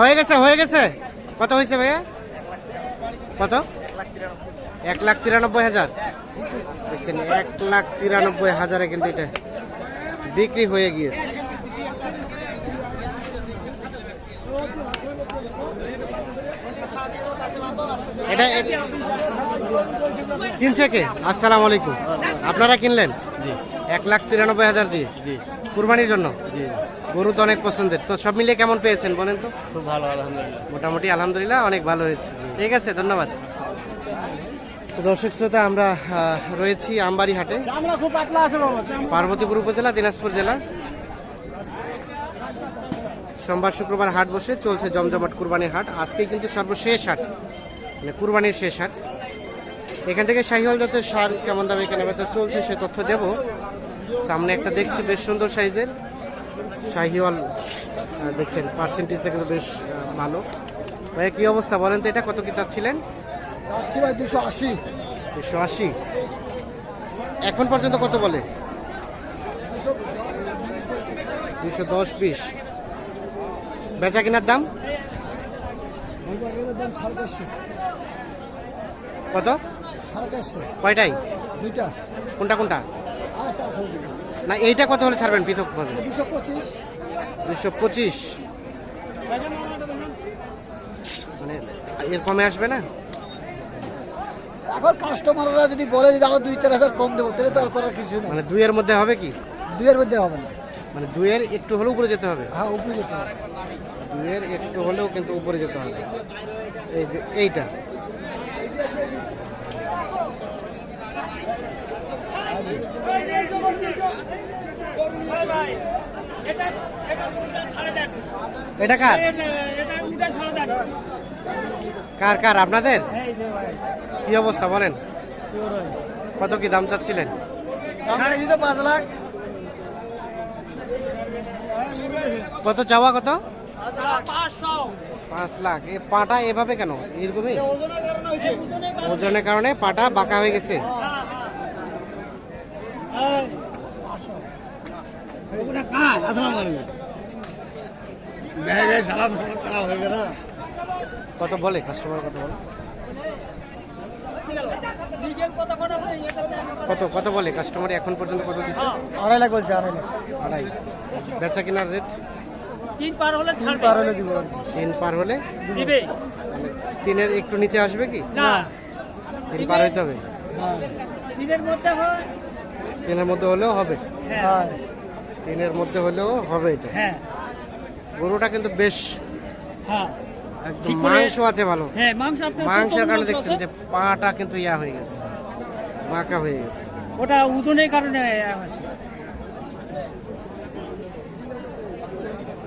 হয়ে গেছে হয়ে গেছে। কত হয়েছে ভাইয়া? কত? এক লাখ তিরানব্বই হাজার। দেখছেন, এক লাখ তিরানব্বই হাজারে কিন্তু এটা বিক্রি হয়ে গিয়েছে। এটা কিনছে কে? আসসালামু আলাইকুম। আপনারা কিনলেন? এক লাখ তিরানব্বই হাজার দিয়ে? কুরবানির জন্য? গরু তো অনেক পছন্দের। তো সব মিলিয়ে কেমন পেয়েছেন বলেন তো? খুব ভালো আলহামদুলিল্লাহ। মোটামুটি আলহামদুলিল্লাহ অনেক ভালো হয়েছে। ঠিক আছে ধন্যবাদ। দর্শক শ্রোতা আমরা রয়েছি আমবাড়ি হাটে পার্বতীপুর উপজেলা দিনাজপুর জেলা। সোমবার শুক্রবার হাট বসে চলছে জমজমাট কুরবানির হাট। আজকে কিন্তু সর্বশেষ হাট মানে কুরবানির শেষ হাট। এখান থেকে শাহিওয়াল জাতের সার কেমন দামে কেনা বেচা চলছে সে তথ্য দেব। সামনে একটা দেখছি বেশ সুন্দর সাইজের। শাহিওয়াল দেখছেন পার্সেন্টেজটা কিন্তু বেশ ভালো। ভাইয়া কী অবস্থা বলেন তো এটা কত কি চাচ্ছিলেন? যাচ্ছি ভাই দুশো আশি। দুশো আশি। এখন পর্যন্ত কত বলে? দুশো দশ বিশ। বেচা কেনার দাম কত? কয়টাই? দুইটা। কোনটা কোনটা? আর না এইটা কত হলে ছাড়বেন পৃথক ভাবে দুশো পঁচিশ। দুশো পঁচিশ। মানে এর কমে আসবে না? এখন কাস্টমাররা যদি বলে যে আমরা দুই চার হাজার কম দেবো তাহলে তো আর করার কিছু মানে দুইয়ের মধ্যে হবে কি? দুইয়ের মধ্যে হবে না। মানে দুইয়ের একটু হলেও উপরে যেতে হবে। হ্যাঁ উপরে যেতে হবে। দুয়ের একটু হলেও কিন্তু উপরে যেতে হবে। এই যে এইটা। এটা কার? কার কার? আপনাদের? কি অবস্থা বলেন? কত কি দাম চাচ্ছিলেন? পাঁচ লাখ। কত চাওয়া কত? পাঁচ লাখ। এ পাটা এভাবে কেন? এরকমই? ওজনের কারণে পাটা বাঁকা হয়ে গেছে? কত বলে? কাস্টমার কত বলে? কত কত বলে? কাস্টমার এখন পর্যন্ত কত দিচ্ছে? আড়াই লাখ বলছে আড়াই লাখ। আড়াই। বেচা কেনার রেট? তিন পার হলে তিন পার হলে দিব। তিন পার হলে? দিবে। মানে তিনের একটু নিচে আসবে কি? না। তিন পার হইতে হবে? হ্যাঁ তিনের মধ্যে হয়। তিনের মধ্যে হলেও হবে। হ্যাঁ। হ্যাঁ। তিনের মধ্যে হলেও হবে এটা। হ্যাঁ। গরুটা কিন্তু বেশ হ্যাঁ। একদম মাংস আছে ভালো। হ্যাঁ মাংস মাংসের কারণে দেখছেন যে পাটা কিন্তু ইয়া হয়ে গেছে। বাঁকা হয়ে গেছে। ওটা ওজনের কারণে আপনি সব ঠিক আছে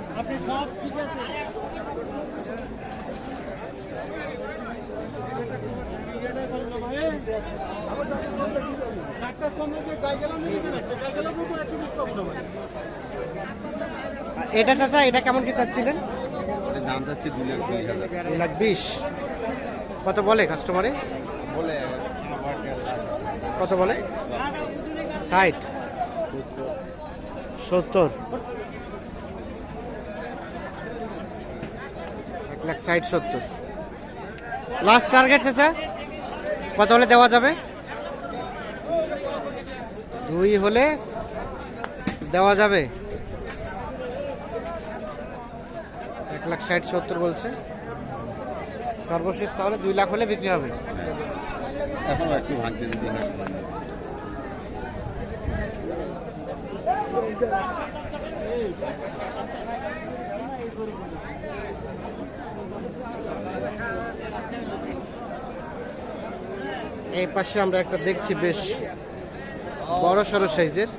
আর এটা চাচা এটা কেমন কি চাচ্ছিলেন? দাম লাখ দুই হাজার। দুই লাখ বিশ। কত বলে কাস্টমারে বলে কত বলে? ষাট। সত্তর। লাখ ষাট সত্তর। লাস্ট টার্গেট চাচা কত হলে দেওয়া যাবে? দুই হলে দেওয়া যাবে। এক লাখ ষাট সত্তর বলছে। সর্বশেষ তাহলে দুই লাখ হলে বিক্রি হবে। এখন একটু ভাঙতে এই পাশে আমরা একটা দেখছি বেশ বড় সড়ো সাইজের।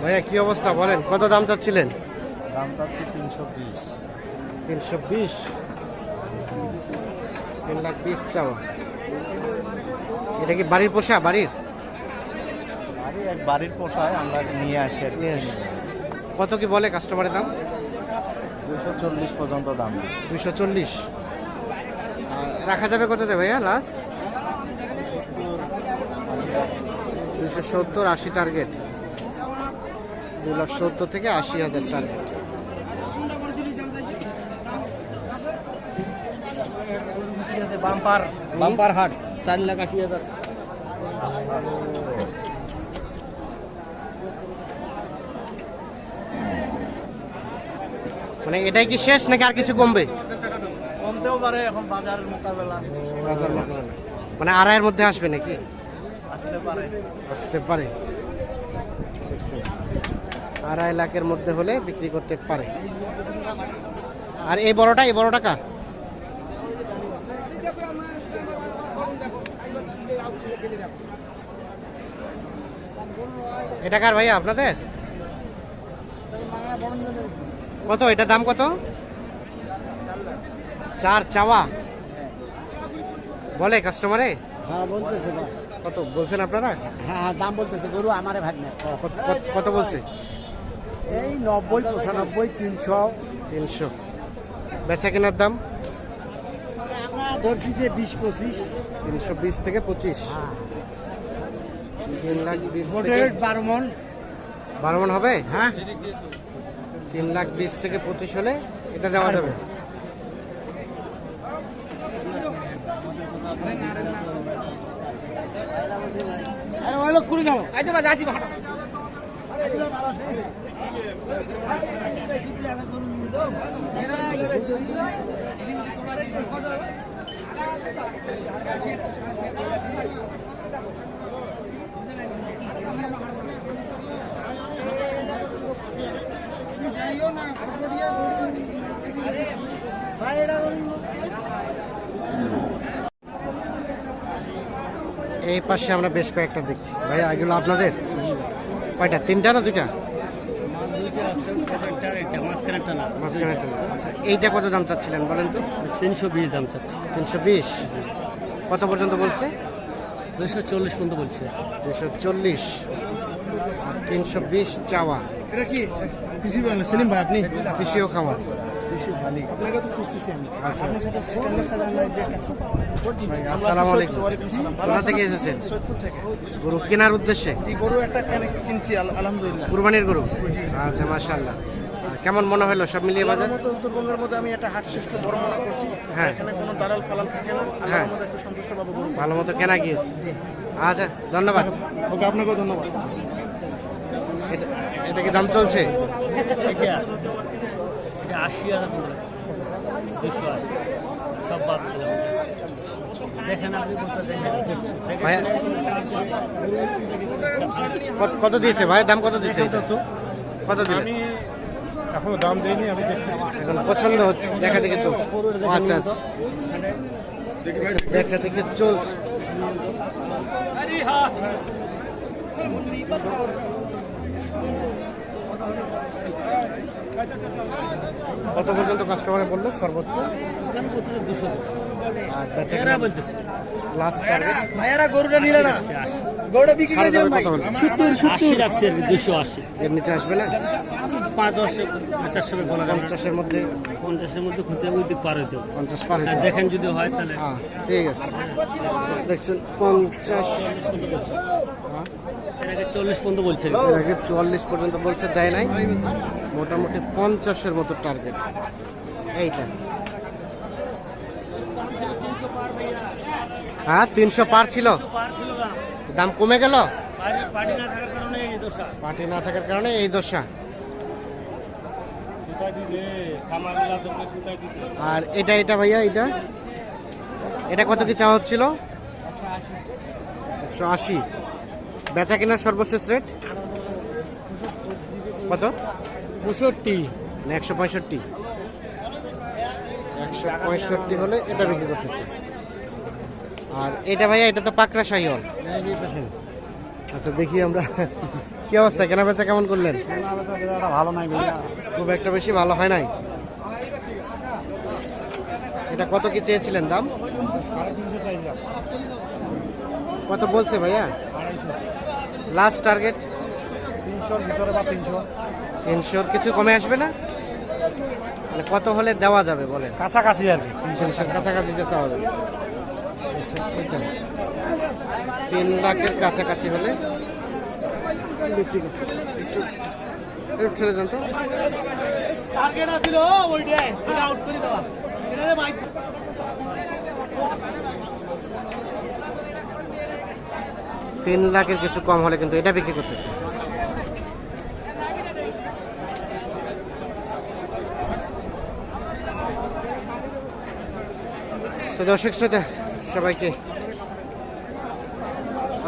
ভাইয়া কি অবস্থা বলেন কত দাম চাচ্ছিলেন? দাম চাচ্ছি তিনশো বিশ। তিনশো বিশ? তিন লাখ বিশ চাওয়া। এটা কি বাড়ির পোষা বাড়ির? বাড়ি বাড়ির পোষায় আমরা নিয়ে আসি নিয়ে আসি। কত কি বলে কাস্টমারের দাম? দুশো চল্লিশ পর্যন্ত দাম দুশো চল্লিশ। রাখা যাবে কততে ভাইয়া লাস্ট দুশো সত্তর আশি টার্গেট দু লাখ সত্তর থেকে আশি হাজার টার্গেট বাম্পার বাম্পার হাট চার লাখ আশি হাজার। মানে এটাই কি শেষ নাকি আর কিছু কমবে? কমতেও পারে এখন বাজারের মোকাবেলা। বাজার মোকাবেলা। মানে আড়াইয়ের মধ্যে আসবে নাকি? আসতে পারে। আসতে পারে। আড়াই লাখের মধ্যে হলে বিক্রি করতে পারে। আর এই বড়টা এই বড়টা কার? এটা কার ভাইয়া আপনাদের? কত? এটা দাম কত? চার চাওয়া। বলে কাস্টমারে হ্যাঁ বলতেছে কত? বলছেন আপনারা? হ্যাঁ হ্যাঁ দাম বলতেছে। গরু আমারে ভাগ না কত- বলছে? এই নব্বই পঁচানব্বই তিনশো। তিনশো। বেচা কেনার দাম? আমরা ধরছি যে বিশ পঁচিশ। তিনশো বিশ থেকে পঁচিশ। হ্যাঁ। তিন লাখ বিশ বারো মন। বারো মন হবে? হ্যাঁ। তিন লাখ বিশ থেকে পঁচিশ হলে এটা দেওয়া যাবে। এই পাশে আমরা বেশ কয়েকটা দেখছি। ভাই এগুলো আপনাদের? কয়টা তিনটা না দুইটা? মাঝখানেরটা না। আচ্ছা এইটা কত দাম চাচ্ছিলেন বলেন তো? তিনশো বিশ দাম চাচ্ছি। তিনশো বিশ। কত পর্যন্ত বলছে? দুশো চল্লিশ পর্যন্ত বলছে। দুশো চল্লিশ। আর তিনশো বিশ চাওয়া। এটা কি? কৃষি সেলিম ভাই আপনি? কৃষিও আমি। আচ্ছা। গরু কেনার উদ্দেশ্যে? গরু একটা কিনছি আলহামদুলিল্লাহ। কুরবানির গরু? আচ্ছা মাশাল্লাহ কেমন মনে হলো? সব মিলিয়ে বাজার? উত্তরবঙ্গের মধ্যে আমি একটা হাট শ্রেষ্ঠ বড় মনে করছি। হ্যাঁ। এখানে কোনো দালাল ফালাল থাকে না। হ্যাঁ। সন্তুষ্ট পাবো ভালো মতো কেনা গিয়েছে। আচ্ছা ধন্যবাদ। ওকে আপনাকেও ধন্যবাদ। এটা এটা কি দাম চলছে? কত- দিয়েছে ভাই? দাম কত দিয়েছে কত দিলে? এখনও দাম দেয়নি আমি দেখতেছি। এখন পছন্দ হচ্ছে দেখা দেখে চলছে। আচ্ছা আচ্ছা। দেখা দেখে চলছে। কত পর্যন্ত কাস্টমারে বলল সর্বোচ্চ? দুশো লাস্ট ভাইয়ারা গরুটা নিলে না। গরুটা বিক্রি করে? সত্তর সত্তর রাখছি দুশো আশি। এর নিচে আসবে না? পাঁচ দশ বলা যাবে। পঞ্চাশের মধ্যে? পঞ্চাশের মধ্যে খুঁজতে ওই দিক পার হইতে পঞ্চাশ পার। দেখেন যদি হয় তাহলে। হ্যাঁ ঠিক আছে। দেখছেন পঞ্চাশ এটাকে চল্লিশ পর্যন্ত বলছে। এর আগে চুয়াল্লিশ পর্যন্ত বলছে দেয় নাই। মোটামুটি পঞ্চাশের মতো টার্গেট এইটা। হ্যাঁ তিনশো পার ছিল। দাম। কমে গেল? পার্টি পার্টি না থাকার কারণে এই দোষা পার্টি না থাকার কারণে এই দশা। আর এটা এটা ভাইয়া এটা? এটা কত কি চাওয়া হচ্ছিল? একশো আশি। বেচা কেনার সর্বশেষ রেট? কত? পঁয়ষট্টি। না একশো পঁয়ষট্টি। একশো পঁয়ষট্টি হলে এটা বিক্রি করতে আর এটা ভাইয়া এটা তো পাকড়া শাহিওয়াল আচ্ছা দেখি আমরা কি অবস্থা? কেনা বেচা কেমন করলেন? ভালো নাই খুব একটা বেশি ভালো হয় নাই। এটা কত কি চেয়েছিলেন দাম? কত বলছে ভাইয়া? লাস্ট টার্গেট তিনশোর ভিতরে বা তিনশো তিনশোর কিছু কমে আসবে না? মানে কত হলে দেওয়া যাবে বলেন? কাছাকাছি আর কি তিনশোর কাছাকাছি যেতে হবে। আচ্ছা। তিন লাখের কাছাকাছি হলে বিক্রি করতে একটু ছেড়ে দেন তো। তিন লাখের কিছু কম হলে কিন্তু এটা বিক্রি করতে চাই। তো দর্শক শ্রোতা সবাইকে